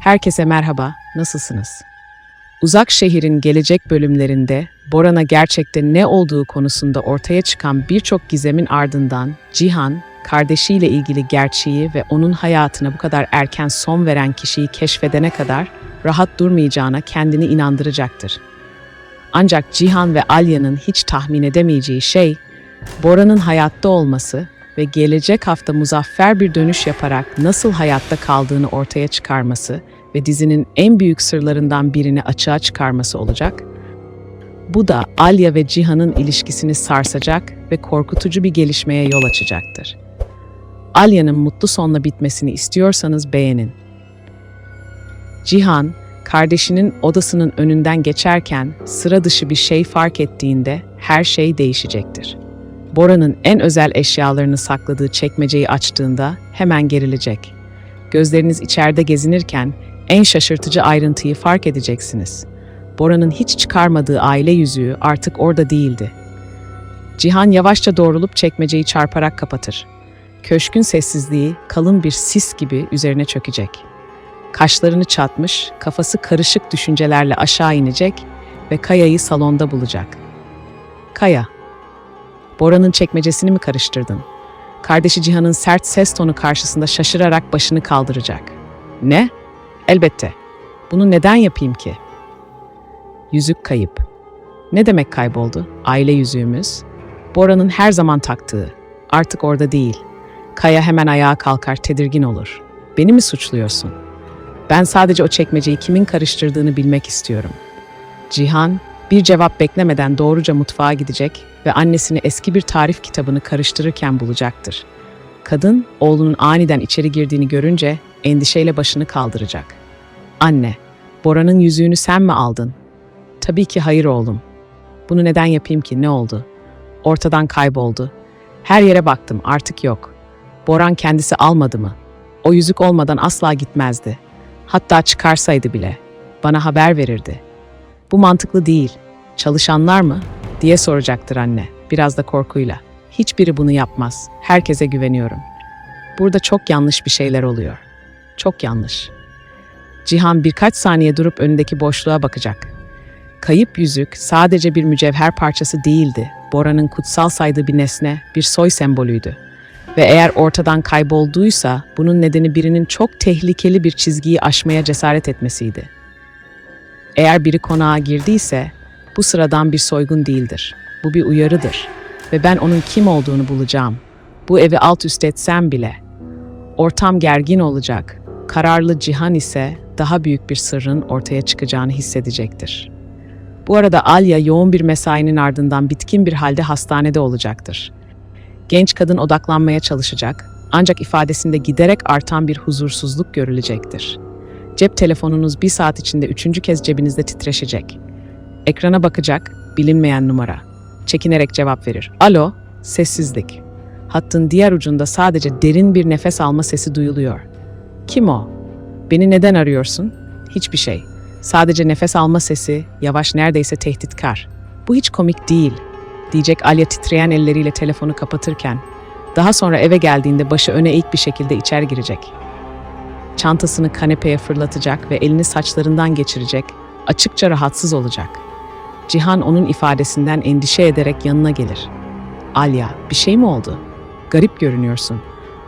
Herkese merhaba, nasılsınız? Uzak şehrin gelecek bölümlerinde Boran'a gerçekte ne olduğu konusunda ortaya çıkan birçok gizemin ardından Cihan, kardeşiyle ilgili gerçeği ve onun hayatına bu kadar erken son veren kişiyi keşfedene kadar rahat durmayacağına kendini inandıracaktır. Ancak Cihan ve Alya'nın hiç tahmin edemeyeceği şey, Bora'nın hayatta olması ve gelecek hafta muzaffer bir dönüş yaparak nasıl hayatta kaldığını ortaya çıkarması ve dizinin en büyük sırlarından birini açığa çıkarması olacak. Bu da Alya ve Cihan'ın ilişkisini sarsacak ve korkutucu bir gelişmeye yol açacaktır. Alya'nın mutlu sonla bitmesini istiyorsanız beğenin. Cihan, kardeşinin odasının önünden geçerken sıra dışı bir şey fark ettiğinde her şey değişecektir. Bora'nın en özel eşyalarını sakladığı çekmeceyi açtığında hemen gerilecek. Gözleriniz içeride gezinirken en şaşırtıcı ayrıntıyı fark edeceksiniz. Bora'nın hiç çıkarmadığı aile yüzüğü artık orada değildi. Cihan yavaşça doğrulup çekmeceyi çarparak kapatır. Köşkün sessizliği kalın bir sis gibi üzerine çökecek. Kaşlarını çatmış, kafası karışık düşüncelerle aşağı inecek ve Kaya'yı salonda bulacak. Kaya, Bora'nın çekmecesini mi karıştırdın? Kardeşi Cihan'ın sert ses tonu karşısında şaşırarak başını kaldıracak. Ne? Elbette. Bunu neden yapayım ki? Yüzük kayıp. Ne demek kayboldu? Aile yüzüğümüz. Bora'nın her zaman taktığı. Artık orada değil. Kaya hemen ayağa kalkar, tedirgin olur. Beni mi suçluyorsun? Ben sadece o çekmeceyi kimin karıştırdığını bilmek istiyorum. Cihan, bir cevap beklemeden doğruca mutfağa gidecek ve annesini eski bir tarif kitabını karıştırırken bulacaktır. Kadın, oğlunun aniden içeri girdiğini görünce endişeyle başını kaldıracak. Anne, Bora'nın yüzüğünü sen mi aldın? Tabii ki hayır oğlum. Bunu neden yapayım ki, ne oldu? Ortadan kayboldu. Her yere baktım, artık yok. Boran kendisi almadı mı? O yüzük olmadan asla gitmezdi. Hatta çıkarsaydı bile. Bana haber verirdi. Bu mantıklı değil. Çalışanlar mı? diye soracaktır anne, biraz da korkuyla. Hiçbiri bunu yapmaz. Herkese güveniyorum. Burada çok yanlış bir şeyler oluyor. Çok yanlış. Cihan birkaç saniye durup önündeki boşluğa bakacak. Kayıp yüzük sadece bir mücevher parçası değildi. Bora'nın kutsal saydığı bir nesne, bir soy sembolüydü. Ve eğer ortadan kaybolduysa bunun nedeni birinin çok tehlikeli bir çizgiyi aşmaya cesaret etmesiydi. Eğer biri konağa girdiyse bu sıradan bir soygun değildir. Bu bir uyarıdır ve ben onun kim olduğunu bulacağım. Bu evi alt üst etsem bile. Ortam gergin olacak. Kararlı Cihan ise daha büyük bir sırrın ortaya çıkacağını hissedecektir. Bu arada Alya yoğun bir mesainin ardından bitkin bir halde hastanede olacaktır. Genç kadın odaklanmaya çalışacak ancak ifadesinde giderek artan bir huzursuzluk görülecektir. Cep telefonunuz bir saat içinde üçüncü kez cebinizde titreşecek. Ekrana bakacak, bilinmeyen numara. Çekinerek cevap verir. Alo, sessizlik. Hattın diğer ucunda sadece derin bir nefes alma sesi duyuluyor. Kim o? Beni neden arıyorsun? Hiçbir şey. Sadece nefes alma sesi, yavaş neredeyse tehditkar. Bu hiç komik değil, diyecek Alya titreyen elleriyle telefonu kapatırken. Daha sonra eve geldiğinde başı öne eğik bir şekilde içeri girecek. Çantasını kanepeye fırlatacak ve elini saçlarından geçirecek, açıkça rahatsız olacak. Cihan onun ifadesinden endişe ederek yanına gelir. Alya, bir şey mi oldu? Garip görünüyorsun.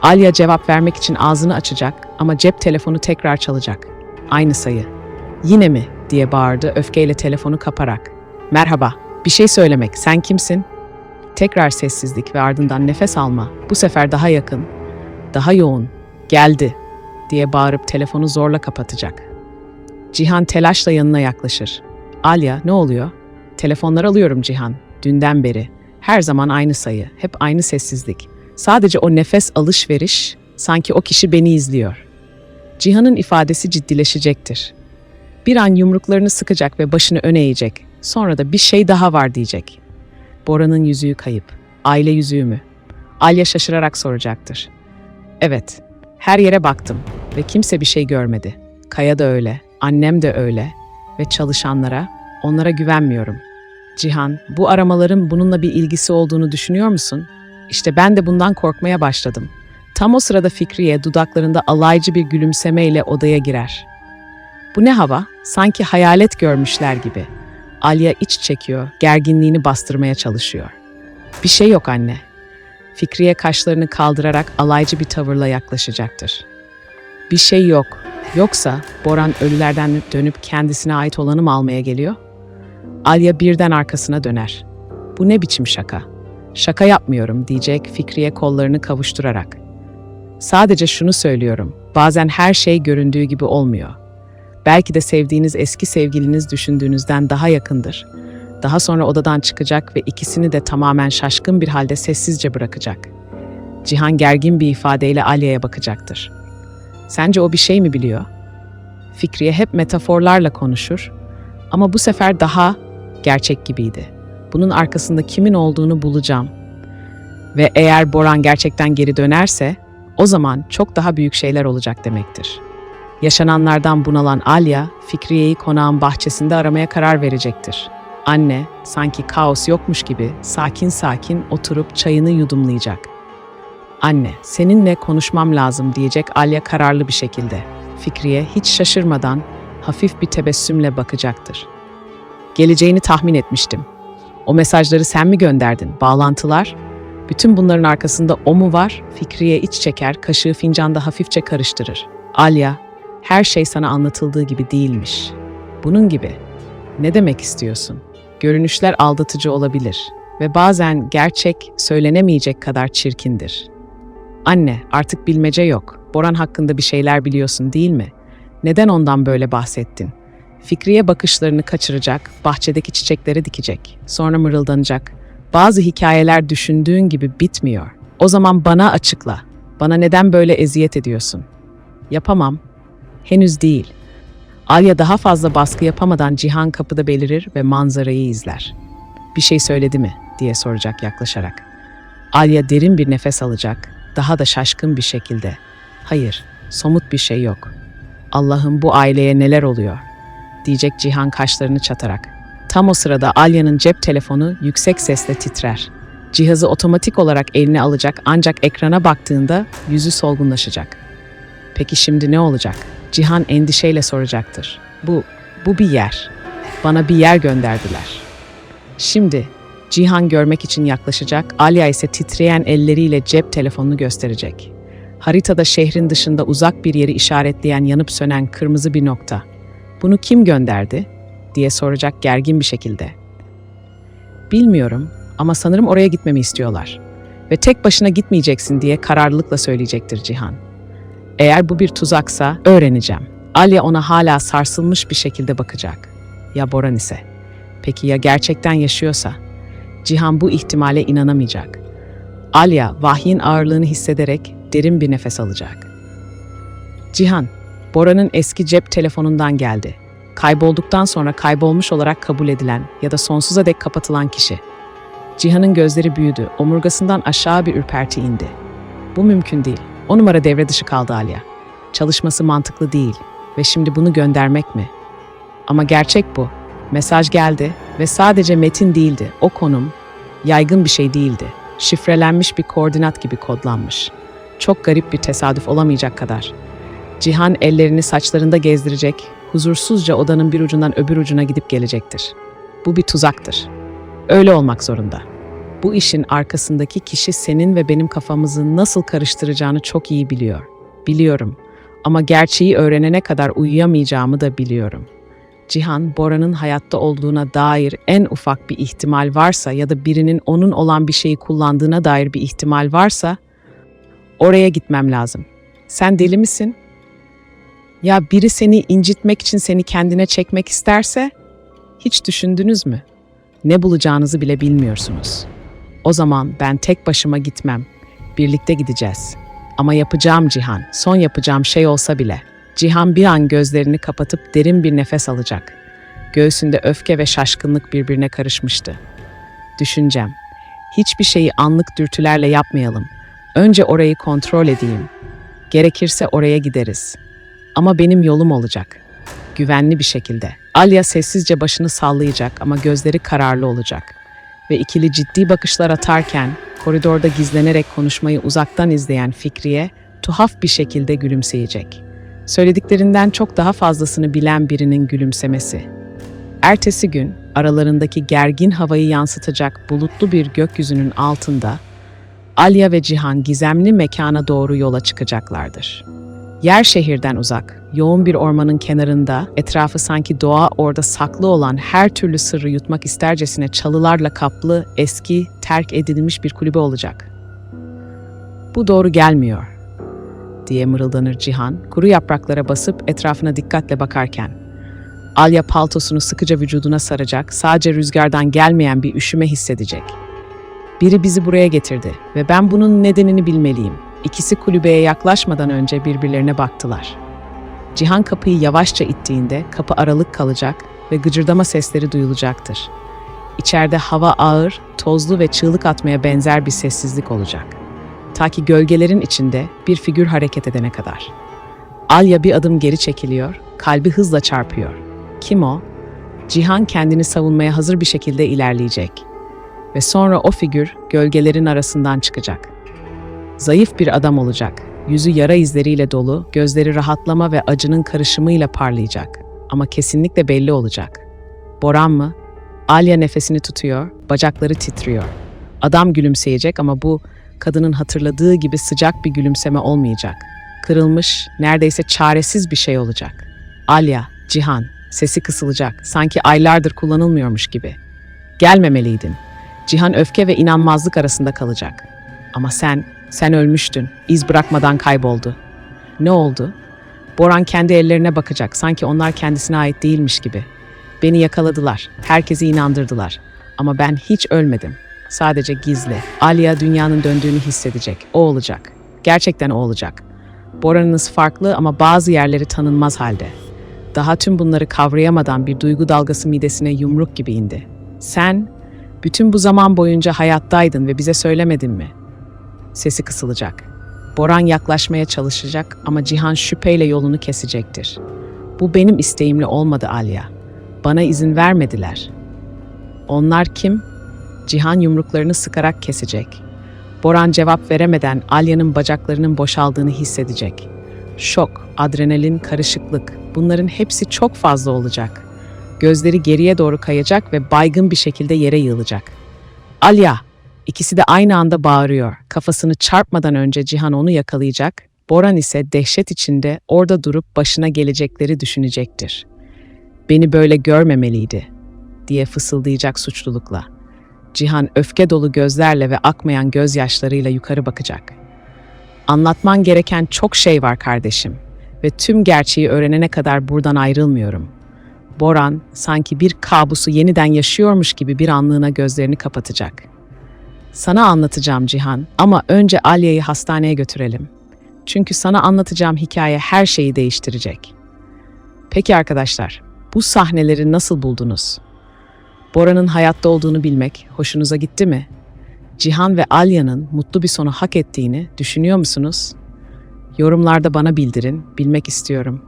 Alya cevap vermek için ağzını açacak ama cep telefonu tekrar çalacak. Aynı sayı. Yine mi? diye bağırdı öfkeyle telefonu kaparak. Merhaba, bir şey söylemek, sen kimsin? Tekrar sessizlik ve ardından nefes alma. Bu sefer daha yakın, daha yoğun. Geldi, diye bağırıp telefonu zorla kapatacak. Cihan telaşla yanına yaklaşır. Alya, ne oluyor? Telefonlar alıyorum Cihan, dünden beri. Her zaman aynı sayı, hep aynı sessizlik. Sadece o nefes alışveriş, sanki o kişi beni izliyor. Cihan'ın ifadesi ciddileşecektir. Bir an yumruklarını sıkacak ve başını öne eğecek. Sonra da bir şey daha var diyecek. Bora'nın yüzüğü kayıp. Aile yüzüğü mü? Alya şaşırarak soracaktır. Evet, her yere baktım ve kimse bir şey görmedi. Kaya da öyle, annem de öyle ve çalışanlara, onlara güvenmiyorum. Cihan, bu aramaların bununla bir ilgisi olduğunu düşünüyor musun? İşte ben de bundan korkmaya başladım. Tam o sırada Fikriye dudaklarında alaycı bir gülümsemeyle odaya girer. Bu ne hava? Sanki hayalet görmüşler gibi. Alya iç çekiyor, gerginliğini bastırmaya çalışıyor. Bir şey yok anne. Fikriye kaşlarını kaldırarak alaycı bir tavırla yaklaşacaktır. Bir şey yok. Yoksa Boran ölülerden dönüp kendisine ait olanı mı almaya geliyor? Alya birden arkasına döner. Bu ne biçim şaka? Şaka yapmıyorum diyecek Fikriye kollarını kavuşturarak. Sadece şunu söylüyorum. Bazen her şey göründüğü gibi olmuyor. Belki de sevdiğiniz eski sevgiliniz düşündüğünüzden daha yakındır. Daha sonra odadan çıkacak ve ikisini de tamamen şaşkın bir halde sessizce bırakacak. Cihan gergin bir ifadeyle Alya'ya bakacaktır. Sence o bir şey mi biliyor? Fikriye hep metaforlarla konuşur ama bu sefer daha gerçek gibiydi. Bunun arkasında kimin olduğunu bulacağım. Ve eğer Boran gerçekten geri dönerse o zaman çok daha büyük şeyler olacak demektir. Yaşananlardan bunalan Alya, Fikriye'yi konağın bahçesinde aramaya karar verecektir. Anne, sanki kaos yokmuş gibi sakin sakin oturup çayını yudumlayacak. Anne, seninle konuşmam lazım diyecek Alya kararlı bir şekilde. Fikriye hiç şaşırmadan hafif bir tebessümle bakacaktır. Geleceğini tahmin etmiştim. O mesajları sen mi gönderdin? Bağlantılar? Bütün bunların arkasında o mu var? Fikriye iç çeker, kaşığı fincanda hafifçe karıştırır. Alya, her şey sana anlatıldığı gibi değilmiş. Bunun gibi. Ne demek istiyorsun? Görünüşler aldatıcı olabilir ve bazen gerçek söylenemeyecek kadar çirkindir. Anne, artık bilmece yok. Boran hakkında bir şeyler biliyorsun değil mi? Neden ondan böyle bahsettin? Fikriye bakışlarını kaçıracak, bahçedeki çiçekleri dikecek. Sonra mırıldanacak. Bazı hikayeler düşündüğün gibi bitmiyor. O zaman bana açıkla. Bana neden böyle eziyet ediyorsun? Yapamam. Henüz değil. Alya daha fazla baskı yapamadan Cihan kapıda belirir ve manzarayı izler. Bir şey söyledi mi diye soracak yaklaşarak. Alya derin bir nefes alacak, daha da şaşkın bir şekilde. Hayır, somut bir şey yok. Allah'ım bu aileye neler oluyor? diyecek Cihan kaşlarını çatarak. Tam o sırada Alya'nın cep telefonu yüksek sesle titrer. Cihazı otomatik olarak eline alacak ancak ekrana baktığında yüzü solgunlaşacak. Peki şimdi ne olacak? Cihan endişeyle soracaktır. Bu, bu bir yer. Bana bir yer gönderdiler. Şimdi Cihan görmek için yaklaşacak, Alya ise titreyen elleriyle cep telefonunu gösterecek. Haritada şehrin dışında uzak bir yeri işaretleyen yanıp sönen kırmızı bir nokta. Bunu kim gönderdi? diye soracak gergin bir şekilde. Bilmiyorum ama sanırım oraya gitmemi istiyorlar. Ve tek başına gitmeyeceksin diye kararlılıkla söyleyecektir Cihan. Eğer bu bir tuzaksa öğreneceğim. Alya ona hala sarsılmış bir şekilde bakacak. Ya Boran ise? Peki ya gerçekten yaşıyorsa? Cihan bu ihtimale inanamayacak. Alya vahyin ağırlığını hissederek derin bir nefes alacak. Cihan, Bora'nın eski cep telefonundan geldi. Kaybolduktan sonra kaybolmuş olarak kabul edilen ya da sonsuza dek kapatılan kişi. Cihan'ın gözleri büyüdü, omurgasından aşağı bir ürperti indi. Bu mümkün değil. O numara devre dışı kaldı Alya. Çalışması mantıklı değil ve şimdi bunu göndermek mi? Ama gerçek bu. Mesaj geldi ve sadece metin değildi. O konum yaygın bir şey değildi. Şifrelenmiş bir koordinat gibi kodlanmış. Çok garip bir tesadüf olamayacak kadar. Cihan ellerini saçlarında gezdirecek, huzursuzca odanın bir ucundan öbür ucuna gidip gelecektir. Bu bir tuzaktır. Öyle olmak zorunda. Bu işin arkasındaki kişi senin ve benim kafamızı nasıl karıştıracağını çok iyi biliyor. Biliyorum ama gerçeği öğrenene kadar uyuyamayacağımı da biliyorum. Cihan, Bora'nın hayatta olduğuna dair en ufak bir ihtimal varsa ya da birinin onun olan bir şeyi kullandığına dair bir ihtimal varsa oraya gitmem lazım. Sen deli misin? Ya biri seni incitmek için seni kendine çekmek isterse hiç düşündünüz mü? Ne bulacağınızı bile bilmiyorsunuz. O zaman ben tek başıma gitmem. Birlikte gideceğiz. Ama yapacağım Cihan, son yapacağım şey olsa bile. Cihan bir an gözlerini kapatıp derin bir nefes alacak. Göğsünde öfke ve şaşkınlık birbirine karışmıştı. Düşüncem, hiçbir şeyi anlık dürtülerle yapmayalım. Önce orayı kontrol edeyim. Gerekirse oraya gideriz. Ama benim yolum olacak. Güvenli bir şekilde. Alya sessizce başını sallayacak ama gözleri kararlı olacak. Ve ikili ciddi bakışlar atarken koridorda gizlenerek konuşmayı uzaktan izleyen Fikriye tuhaf bir şekilde gülümseyecek. Söylediklerinden çok daha fazlasını bilen birinin gülümsemesi. Ertesi gün aralarındaki gergin havayı yansıtacak bulutlu bir gökyüzünün altında Alya ve Cihan gizemli mekana doğru yola çıkacaklardır. Yer şehirden uzak, yoğun bir ormanın kenarında, etrafı sanki doğa orada saklı olan her türlü sırrı yutmak istercesine çalılarla kaplı, eski, terk edilmiş bir kulübe olacak. Bu doğru gelmiyor, diye mırıldanır Cihan, kuru yapraklara basıp etrafına dikkatle bakarken. Alya paltosunu sıkıca vücuduna saracak, sadece rüzgardan gelmeyen bir üşüme hissedecek. Biri bizi buraya getirdi ve ben bunun nedenini bilmeliyim. İkisi kulübeye yaklaşmadan önce birbirlerine baktılar. Cihan kapıyı yavaşça ittiğinde kapı aralık kalacak ve gıcırdama sesleri duyulacaktır. İçeride hava ağır, tozlu ve çığlık atmaya benzer bir sessizlik olacak. Ta ki gölgelerin içinde bir figür hareket edene kadar. Alya bir adım geri çekiliyor, kalbi hızla çarpıyor. Kim o? Cihan kendini savunmaya hazır bir şekilde ilerleyecek. Ve sonra o figür gölgelerin arasından çıkacak. Zayıf bir adam olacak. Yüzü yara izleriyle dolu, gözleri rahatlama ve acının karışımıyla parlayacak. Ama kesinlikle belli olacak. Boran mı? Alya nefesini tutuyor, bacakları titriyor. Adam gülümseyecek ama bu kadının hatırladığı gibi sıcak bir gülümseme olmayacak. Kırılmış, neredeyse çaresiz bir şey olacak. Alya, Cihan, sesi kısılacak, sanki aylardır kullanılmıyormuş gibi. Gelmemeliydin. Cihan öfke ve inanmazlık arasında kalacak. Ama sen, sen ölmüştün. İz bırakmadan kayboldu. Ne oldu? Boran kendi ellerine bakacak. Sanki onlar kendisine ait değilmiş gibi. Beni yakaladılar. Herkesi inandırdılar. Ama ben hiç ölmedim. Sadece gizli. Alia dünyanın döndüğünü hissedecek. O olacak. Gerçekten o olacak. Boran'ınız farklı ama bazı yerleri tanınmaz halde. Daha tüm bunları kavrayamadan bir duygu dalgası midesine yumruk gibi indi. Sen, bütün bu zaman boyunca hayattaydın ve bize söylemedin mi? Sesi kısılacak. Boran yaklaşmaya çalışacak ama Cihan şüpheyle yolunu kesecektir. Bu benim isteğimle olmadı Alya. Bana izin vermediler. Onlar kim? Cihan yumruklarını sıkarak kesecek. Boran cevap veremeden Alya'nın bacaklarının boşaldığını hissedecek. Şok, adrenalin, karışıklık bunların hepsi çok fazla olacak. Gözleri geriye doğru kayacak ve baygın bir şekilde yere yığılacak. Alya! İkisi de aynı anda bağırıyor. Kafasını çarpmadan önce Cihan onu yakalayacak. Boran ise dehşet içinde orada durup başına gelecekleri düşünecektir. Beni böyle görmemeliydi diye fısıldayacak suçlulukla. Cihan öfke dolu gözlerle ve akmayan gözyaşlarıyla yukarı bakacak. Anlatman gereken çok şey var kardeşim ve tüm gerçeği öğrenene kadar buradan ayrılmıyorum. Boran sanki bir kabusu yeniden yaşıyormuş gibi bir anlığına gözlerini kapatacak. Sana anlatacağım Cihan ama önce Alya'yı hastaneye götürelim. Çünkü sana anlatacağım hikaye her şeyi değiştirecek. Peki arkadaşlar, bu sahneleri nasıl buldunuz? Bora'nın hayatta olduğunu bilmek hoşunuza gitti mi? Cihan ve Alya'nın mutlu bir sonu hak ettiğini düşünüyor musunuz? Yorumlarda bana bildirin, bilmek istiyorum.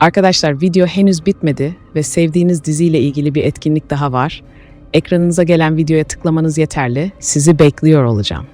Arkadaşlar video henüz bitmedi ve sevdiğiniz diziyle ilgili bir etkinlik daha var. Ekranınıza gelen videoya tıklamanız yeterli. Sizi bekliyor olacağım.